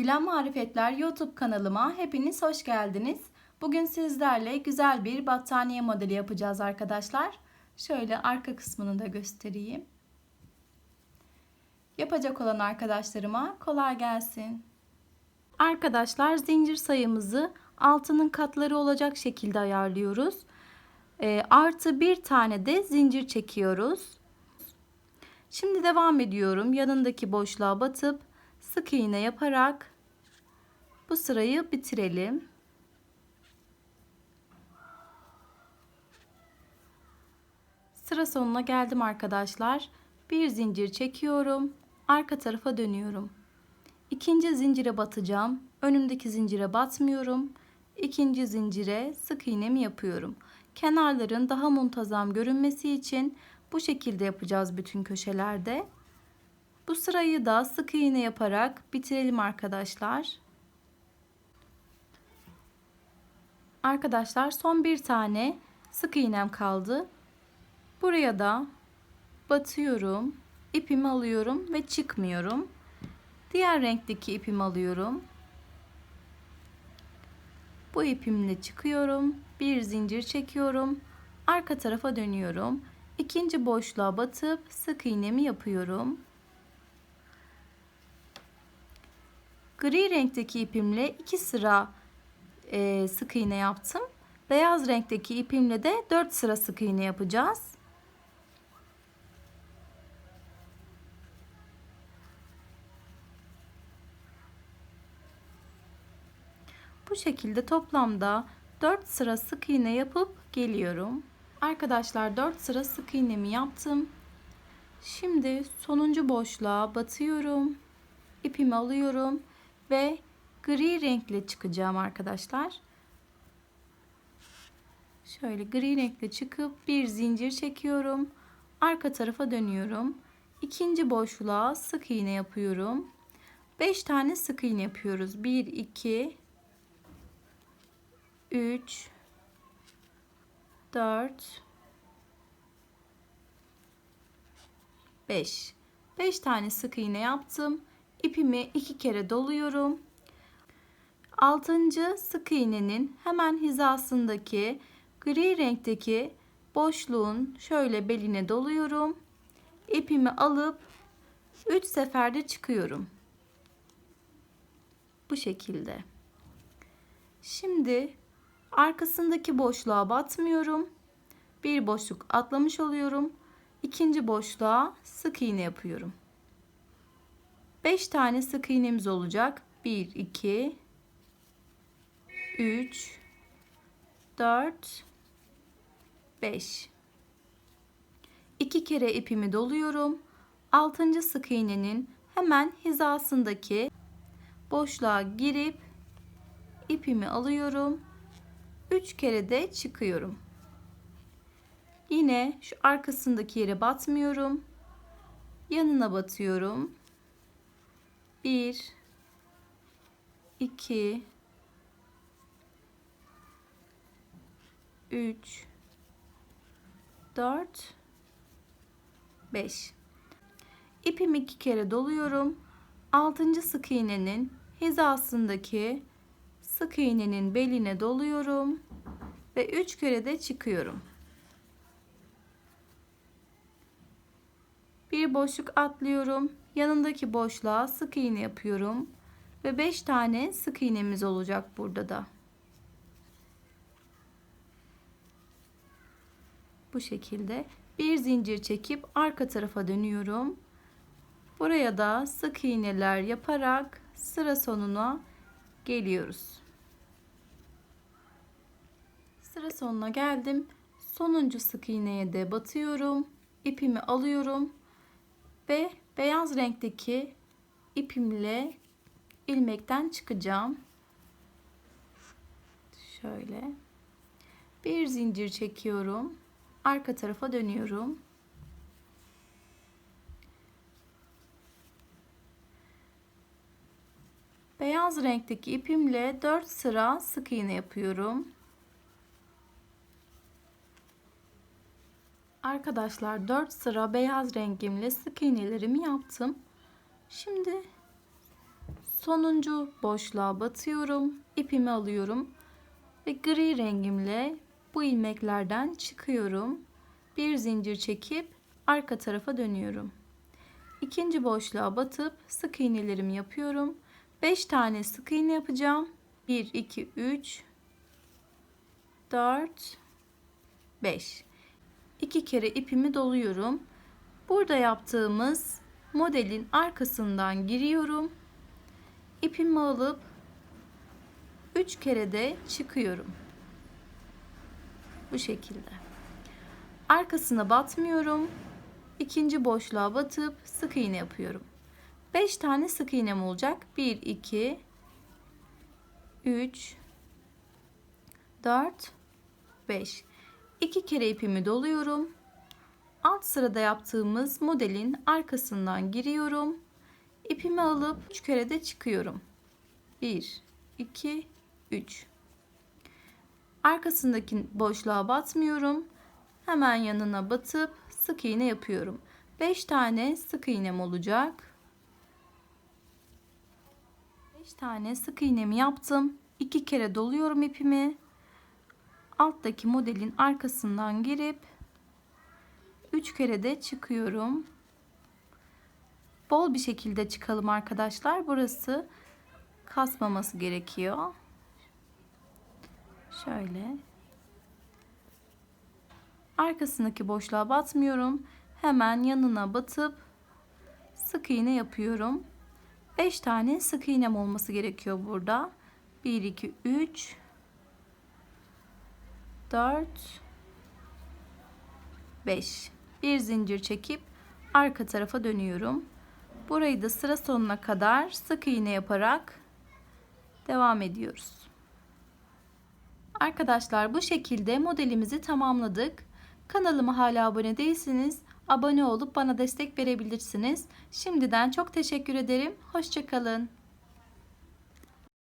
Gülen Marifetler YouTube kanalıma hepiniz hoş geldiniz. Bugün sizlerle güzel bir battaniye modeli yapacağız arkadaşlar. Şöyle arka kısmını da göstereyim. Yapacak olan arkadaşlarıma kolay gelsin. Arkadaşlar zincir sayımızı altının katları olacak şekilde ayarlıyoruz. E, artı bir tane de zincir çekiyoruz. Şimdi devam ediyorum. Yanındaki boşluğa batıp sık iğne yaparak bu sırayı bitirelim. Sıra sonuna geldim arkadaşlar. Bir zincir çekiyorum. Arka tarafa dönüyorum. İkinci zincire batacağım. Önümdeki zincire batmıyorum. İkinci zincire sık iğnemi yapıyorum. Kenarların daha muntazam görünmesi için bu şekilde yapacağız bütün köşelerde. Bu sırayı da sık iğne yaparak bitirelim arkadaşlar. Arkadaşlar son bir tane sık iğnem kaldı. Buraya da batıyorum. ipimi alıyorum ve çıkmıyorum. Diğer renkteki ipimi alıyorum. Bu ipimle çıkıyorum. Bir zincir çekiyorum. Arka tarafa dönüyorum. İkinci boşluğa batıp sık iğnemi yapıyorum. Gri renkteki ipimle iki sıra e, sık iğne yaptım. Beyaz renkteki ipimle de 4 sıra sık iğne yapacağız. Bu şekilde toplamda 4 sıra sık iğne yapıp geliyorum. Arkadaşlar 4 sıra sık iğnemi yaptım. Şimdi sonuncu boşluğa batıyorum. İpimi alıyorum ve gri renkle çıkacağım arkadaşlar. Şöyle gri renkle çıkıp bir zincir çekiyorum. Arka tarafa dönüyorum. İkinci boşluğa sık iğne yapıyorum. 5 tane sık iğne yapıyoruz. 1 2 3 4 5 5 tane sık iğne yaptım. İpimi iki kere doluyorum. 6. sık iğnenin hemen hizasındaki gri renkteki boşluğun şöyle beline doluyorum. İpimi alıp 3 seferde çıkıyorum. Bu şekilde. Şimdi arkasındaki boşluğa batmıyorum. Bir boşluk atlamış oluyorum. İkinci boşluğa sık iğne yapıyorum. 5 tane sık iğnemiz olacak. 1 2 3 4 5 2 kere ipimi doluyorum. 6. sık iğnenin hemen hizasındaki boşluğa girip ipimi alıyorum. 3 kere de çıkıyorum. Yine şu arkasındaki yere batmıyorum. Yanına batıyorum. 1 2 3 4 5 İpimi iki kere doluyorum. 6. sık iğnenin hizasındaki sık iğnenin beline doluyorum ve 3 kere de çıkıyorum. Bir boşluk atlıyorum. Yanındaki boşluğa sık iğne yapıyorum ve 5 tane sık iğnemiz olacak burada da. Bu şekilde bir zincir çekip arka tarafa dönüyorum. Buraya da sık iğneler yaparak sıra sonuna geliyoruz. Sıra sonuna geldim. Sonuncu sık iğneye de batıyorum. İpimi alıyorum ve beyaz renkteki ipimle ilmekten çıkacağım. Şöyle bir zincir çekiyorum. Arka tarafa dönüyorum. Beyaz renkteki ipimle 4 sıra sık iğne yapıyorum. Arkadaşlar 4 sıra beyaz rengimle sık iğnelerimi yaptım. Şimdi sonuncu boşluğa batıyorum. ipimi alıyorum ve gri rengimle bu ilmeklerden çıkıyorum. Bir zincir çekip arka tarafa dönüyorum. İkinci boşluğa batıp sık iğnelerimi yapıyorum. 5 tane sık iğne yapacağım. 1 2 3 4 5 2 kere ipimi doluyorum. Burada yaptığımız modelin arkasından giriyorum. İpimi alıp 3 kere de çıkıyorum. Bu şekilde. Arkasına batmıyorum. İkinci boşluğa batıp sık iğne yapıyorum. 5 tane sık iğnem olacak. 1 2 3 4 5 2 kere ipimi doluyorum. Alt sırada yaptığımız modelin arkasından giriyorum. İpimi alıp 3 kere de çıkıyorum. 1 2 3 Arkasındaki boşluğa batmıyorum. Hemen yanına batıp sık iğne yapıyorum. 5 tane sık iğnem olacak. 5 tane sık iğnemi yaptım. 2 kere doluyorum ipimi. Alttaki modelin arkasından girip 3 kere de çıkıyorum. Bol bir şekilde çıkalım arkadaşlar. Burası kasmaması gerekiyor. Şöyle. Arkasındaki boşluğa batmıyorum. Hemen yanına batıp sık iğne yapıyorum. 5 tane sık iğnem olması gerekiyor burada. 1 2 3 4 5 bir zincir çekip arka tarafa dönüyorum. Burayı da sıra sonuna kadar sık iğne yaparak devam ediyoruz. Arkadaşlar bu şekilde modelimizi tamamladık. Kanalıma hala abone değilsiniz. Abone olup bana destek verebilirsiniz. Şimdiden çok teşekkür ederim. Hoşçakalın.